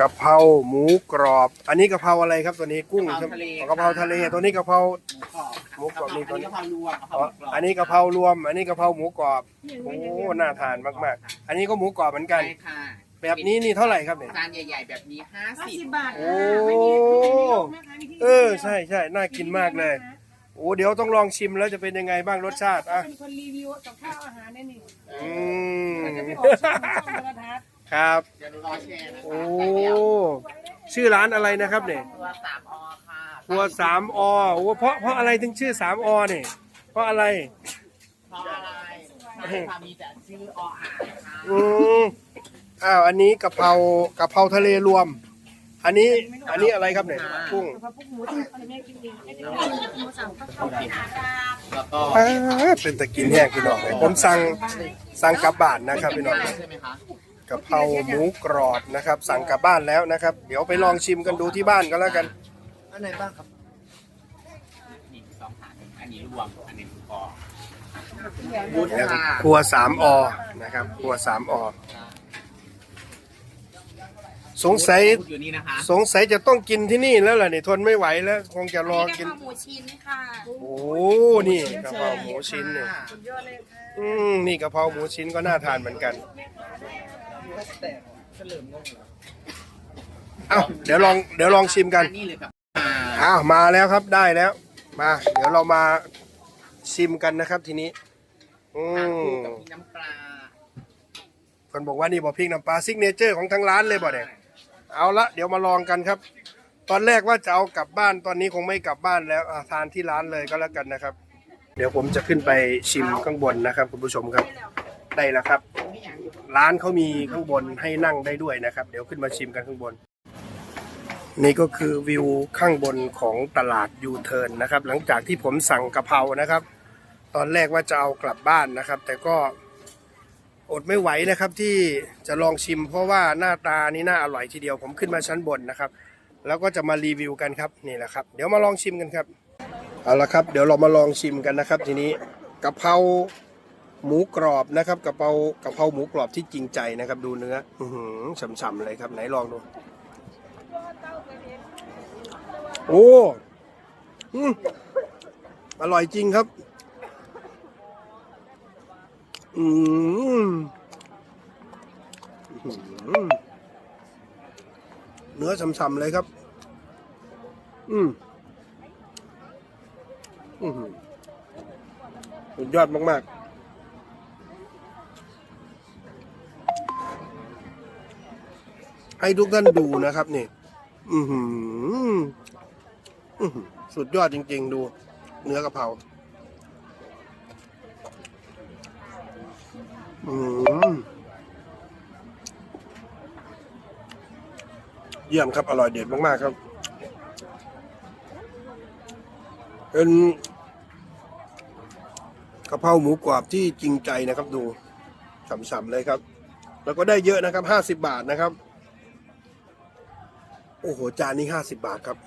กะเพราหมูกรอบ อันนี้กะเพราอะไรครับตัวนี้กุ้งกะเพราทะเลอ๋อกะเพราทะเลตัวนี้กะเพรา หมูกรอบหมูกรอบนี่อันนี้ กะเพรารวมกะเพราอ๋อหมูกรอบอันนี้กะเพรารวม อันนี้กะเพราหมูกรอบโอ้น่าทานมากๆ อันนี้ก็หมูกรอบเหมือนกัน ใช่ค่ะแบบนี้นี่เท่าไหร่ครับเนี่ย จานใหญ่ ๆ แบบนี้ห้าห้าสิสิบบบาทโอ้ค่ะไม่มีไม่มีลูกนะคะมีที่เออใช่ใช่น่ากินมากเลยโอ้เดี๋ยวต้องลองชิมแล้วจะเป็นยังไงบ้างรสชาติอะเป็นคนรีวิวกับข้าวอาหารเนี่ยนี่อืมจะไปออกช่องช่องโทรทัศน์ ครับเดี๋ยวรอแชร์นะคะโอ้ ชื่อร้านอะไรนะครับเนี่ย ตัวสามอค่ะครัวสามอโอ้เพราะเพราะอะไรถึงชื่อสามอเนี่ยเพราะอะไร เพราะอะไรใช่ค่ะมีแต่ชื่อออ่างค่ะอืมอ้าวอันนี้กะเพรากะเพราทะเลรวม อันนี้อันนี้อะไรครับเนี่ยกุ้งเพราะพวกหมูสับอะไรแม่กินเองไม่ได้หมูสับก็เข้าไปหาดาแล้วก็อ่าเป็นตะกินแห้งพี่น้องเลยผมสั่งสั่งกลับบ้านนะครับพี่น้อง ใช่ไหมคะ กะเพราหมูกรอบนะครับ สั่งกลับบ้านแล้วนะครับ เดี๋ยวไปลองชิมกันดูที่บ้านก็แล้วกัน อันไหนบ้างครับนี่สองถาดอันนี้รวม อันนี้หมูกรอบนะครับครัวสามอนะครับครัวสามอสงสัยพูดอยู่นี่นะคะสงสัยจะต้องกินที่นี่แล้วล่ะนี่ทนไม่ไหวแล้ว คงจะรอกินหมูชิ้นค่ะโอ้นี่กะเพราหมูชิ้นเนี่ยสุดยอดเลยค่ะอืมนี่กะเพราหมูชิ้นก็น่าทานเหมือนกัน แต่เฉลิมงงเหรอเอ้าเดี๋ยวลองเดี๋ยวลองชิมกันอันนี้เลยกับอ่าอ้าวมาแล้วครับได้แล้ว มา เดี๋ยวเรามาชิมกันนะครับทีนี้ อืทานมคู่กับพี่น้ำปลาคนบอกว่านี่บอกพริกน้ำปลาซิกเนเจอร์ของทางร้านเลยบ่เนี่ยเอาละเดี๋ยวมาลองกันครับ ตอนแรกว่าจะเอากลับบ้านตอนนี้คงไม่กลับบ้านแล้วอะทานที่ร้านเลยก็แล้วกันนะครับ เดี๋ยวผมจะขึ้นไปชิมข้างบนนะครับคุณผู้ชมครับ ได้แล้วครับ ร้านเขามีข้างบนให้นั่งได้ด้วยนะครับ เดี๋ยวขึ้นมาชิมกันข้างบน นี่ก็คือวิวข้างบนของตลาดยูเทิร์นนะครับ หลังจากที่ผมสั่งกะเพรานะครับ ตอนแรกว่าจะเอากลับบ้านนะครับ แต่ก็อดไม่ไหวนะครับที่จะลองชิม เพราะว่าหน้าตานี่น่าอร่อยทีเดียวผมขึ้นมาชั้นบนนะครับ แล้วก็จะมารีวิวกันครับนี่แหละครับ เดี๋ยวมาลองชิมกันครับเอาละครับ เดี๋ยวเรามาลองชิมกันนะครับ ทีนี้กะเพรา หมูกรอบนะครับกะเพรากะเพราหมูกรอบที่จริงใจนะครับ ดูเนื้ออือหือฉ่ำๆเลยครับไหนลองดู โอ้อืมอร่อยจริงครับ อืมอื้อหือเนื้อฉ่ำๆเลยครับ อืมอือหือสุดยอดมากๆ ให้ทุกท่านดูนะครับนี่อือหือสุดยอดจริง ๆ ดู เนื้อกระเพราอืมเยี่ยมครับ อร่อยเด็ดมากๆครับ เป็นกระเพราหมูกรอบที่จริงใจนะครับ ดูฉ่ำๆเลยครับ แล้วก็ได้เยอะนะครับห้าสิบบาทนะครับ อ้โห จานนี้ห้าสิบบาทครับ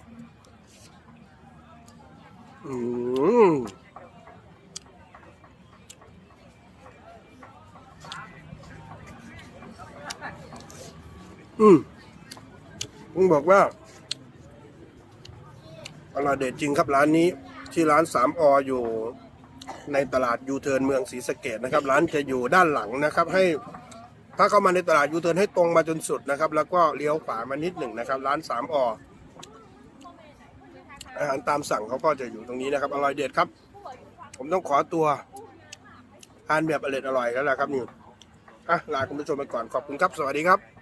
อืมอืมผมบอกว่าอร่อยเด็ดจริงครับร้านนี้ ที่ร้านสามออยู่ในตลาดยูเทิร์นเมืองศรีสะเกดนะครับ ร้านจะอยู่ด้านหลังนะครับ ให้ ถ้าเข้ามาในตลาดยูเทิร์นให้ตรงมาจนสุดนะครับ แล้วก็เลี้ยวขวามานิดหนึ่งนะครับ ร้านสามออาหารตามสั่งเขาก็จะอยู่ตรงนี้นะครับอร่อยเด็ดครับ ผมต้องขอตัวทานแบบอร่อยอร่อยแล้วล่ะครับนี่อะลาคุณผู้ชมไปก่อนขอบคุณครับ สวัสดีครับ